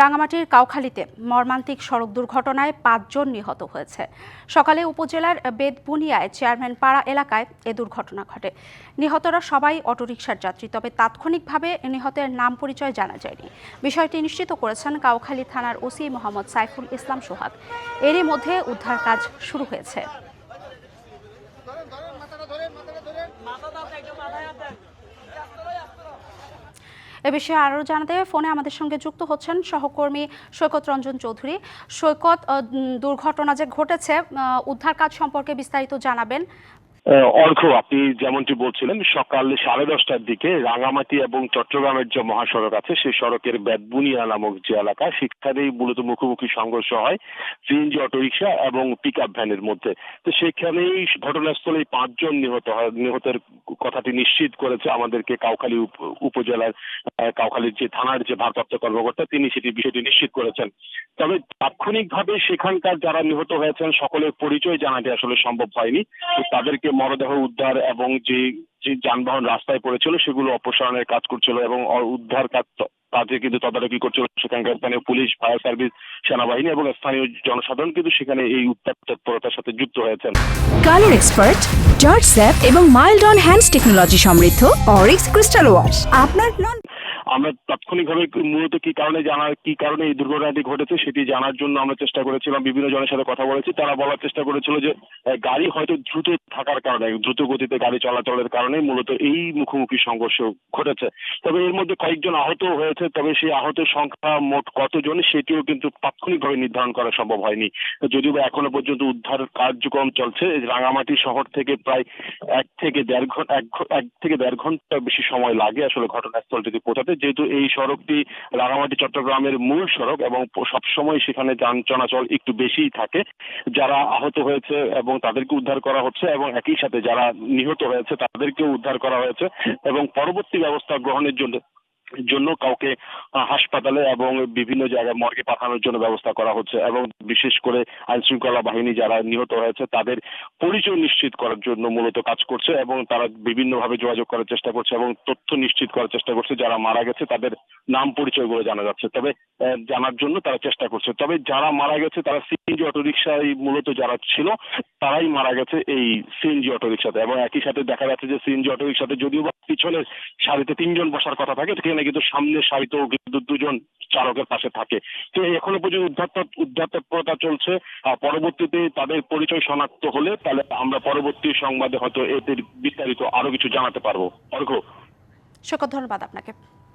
রাঙামাটির কাউখালীতে মর্মান্তিক সড়ক দুর্ঘটনায় পাঁচজন নিহত হয়েছে। সকালে উপজেলার বেদবুনিয়ায় চেয়ারম্যান পাড়া এলাকায় এ দুর্ঘটনা ঘটে। নিহতরা সবাই অটোরিকশার যাত্রী, তবে তাৎক্ষণিকভাবে নিহতের নাম পরিচয় জানা যায়নি। বিষয়টি নিশ্চিত করেছেন কাউখালী থানার ওসি মোহাম্মদ সাইফুল ইসলাম সোহাগ। এরই মধ্যে উদ্ধার কাজ শুরু হয়েছে। এ বিষয়ে আরও জানাতে ফোনে আমাদের সঙ্গে যুক্ত হচ্ছেন সহকর্মী সৈকত রঞ্জন চৌধুরী। সৈকত দুর্ঘটনা যে ঘটেছে উদ্ধার কাজ সম্পর্কে বিস্তারিত জানাবেন। অর্ঘ আপনি যেমনটি বলছিলেন, সকাল সাড়ে দশটার দিকে রাঙামাটি এবং চট্টগ্রামের যে মহাসড়ক আছে, সেই সড়কের বেদবুনিয়া নামক যে এলাকা, সেখানেই মূলত মুখোমুখি সংঘর্ষ হয় সিএনজি অটোরিকশা এবং পিক আপ ভ্যানের মধ্যে। তো সেখানেই ঘটনাস্থলে পাঁচজন নিহত হয়। নিহতের কথাটি নিশ্চিত করেছে আমাদেরকে কাউখালী উপ- উপজেলার কাউখালীর যে থানার যে ভারপ্রাপ্ত কর্মকর্তা, তিনি সেটি বিষয়টি নিশ্চিত করেছেন। তবে তাৎক্ষণিকভাবে সেখানকার যারা নিহত হয়েছেন, সকলের পরিচয় জানাটি আসলে সম্ভব হয়নি। তাদেরকে মরদেহ উদ্ধার এবং যে যে যানবাহন রাস্তায় পড়েছিল, সেগুলো অপসারণের কাজ করছিল এবং উদ্ধার কাজ কাজে কিন্তু তদারকি করছিল সেখানকার স্থানীয় পুলিশ, ফায়ার সার্ভিস, সেনাবাহিনী এবং স্থানীয় জনসাধারণ কিন্তু সেখানে এই উদ্ধার তৎপরতার সাথে যুক্ত হয়েছেন। কালার এক্সপার্ট, জর্জ স্যাপ এবং মাইল্ড অন হ্যান্ডস টেকনোলজি সমৃদ্ধ, অরিক্স ক্রিস্টাল ওয়াশ। আপনার আমরা তাৎক্ষণিকভাবে মূলত কি কারণে জানার কি কারণে এই দুর্ঘটনাটি ঘটেছে সেটি জানার জন্য আমরা চেষ্টা করেছিলাম। বিভিন্ন জনের সাথে কথা বলেছি। তারা বলার চেষ্টা করেছিল যে গাড়ি হয়তো দ্রুত থাকার কারণে, দ্রুত গতিতে গাড়ি চলাচলের কারণে মূলত এই মুখোমুখি সংঘর্ষ ঘটেছে। তবে এর মধ্যে কয়েকজন আহত হয়েছে, তবে সেই আহতের সংখ্যা মোট কতজন, সেটিও কিন্তু তাৎক্ষণিকভাবে নির্ধারণ করা সম্ভব হয়নি। যদিও বা এখনও পর্যন্ত উদ্ধার কার্যক্রম চলছে রাঙামাটি শহর থেকে প্রায় এক থেকে দেড় ঘণ্টা এক থেকে দেড় ঘণ্টা বেশি সময় লাগে আসলে ঘটনাস্থলটিতে পৌঁছাতে যেহেতু এই সড়কটি রাঙামাটি, চট্টগ্রামের মূল সড়ক এবং সবসময় সেখানে যান চলাচল একটু বেশিই থাকে। যারা আহত হয়েছে এবং তাদেরকে উদ্ধার করা হচ্ছে এবং একই সাথে যারা নিহত হয়েছে তাদেরকেও উদ্ধার করা হয়েছে এবং পরবর্তী ব্যবস্থা গ্রহণের জন্য জন্য কাউকে হাসপাতালে এবং বিভিন্ন জায়গায় মর্গে পাঠানোর জন্য ব্যবস্থা করা হচ্ছে এবং বিশেষ করে আইন শৃঙ্খলা বাহিনী যারা নিহত হয়েছে, তাদের পরিচয় নিশ্চিত করার জন্য মূলত কাজ করছে এবং তারা বিভিন্নভাবে যোগাযোগ করার চেষ্টা করছে এবং তথ্য নিশ্চিত করার চেষ্টা করছে। যারা মারা গেছে, তাদের নাম পরিচয়গুলো জানা যাচ্ছে। তবে জানার জন্য তারা চেষ্টা করছে। তবে যারা মারা গেছে, তারা সিএনজি অটোরিকশায় মূলত যারা ছিল, তারাই মারা গেছে এই সিএনজি অটোরিকশাতে। এবং একই সাথে দেখা যাচ্ছে যে সিএনজি অটোরিকশাতে যদিও বা পিছনের সারিতে তিনজন বসার কথা থাকে সেখানে কিন্তু সামনে সারিতেও কিন্তু দুজন চালকের পাশে থাকে। তো এখনও পর্যন্ত উদ্ধার উদ্ধারতৎপরতা উদ্ধার তৎপরতা চলছে পরবর্তীতে তাদের পরিচয় শনাক্ত হলে তাহলে আমরা পরবর্তী সংবাদে হয়তো এদের বিস্তারিত আরও কিছু জানাতে পারব। অর্ঘ সকল ধন্যবাদ আপনাকে।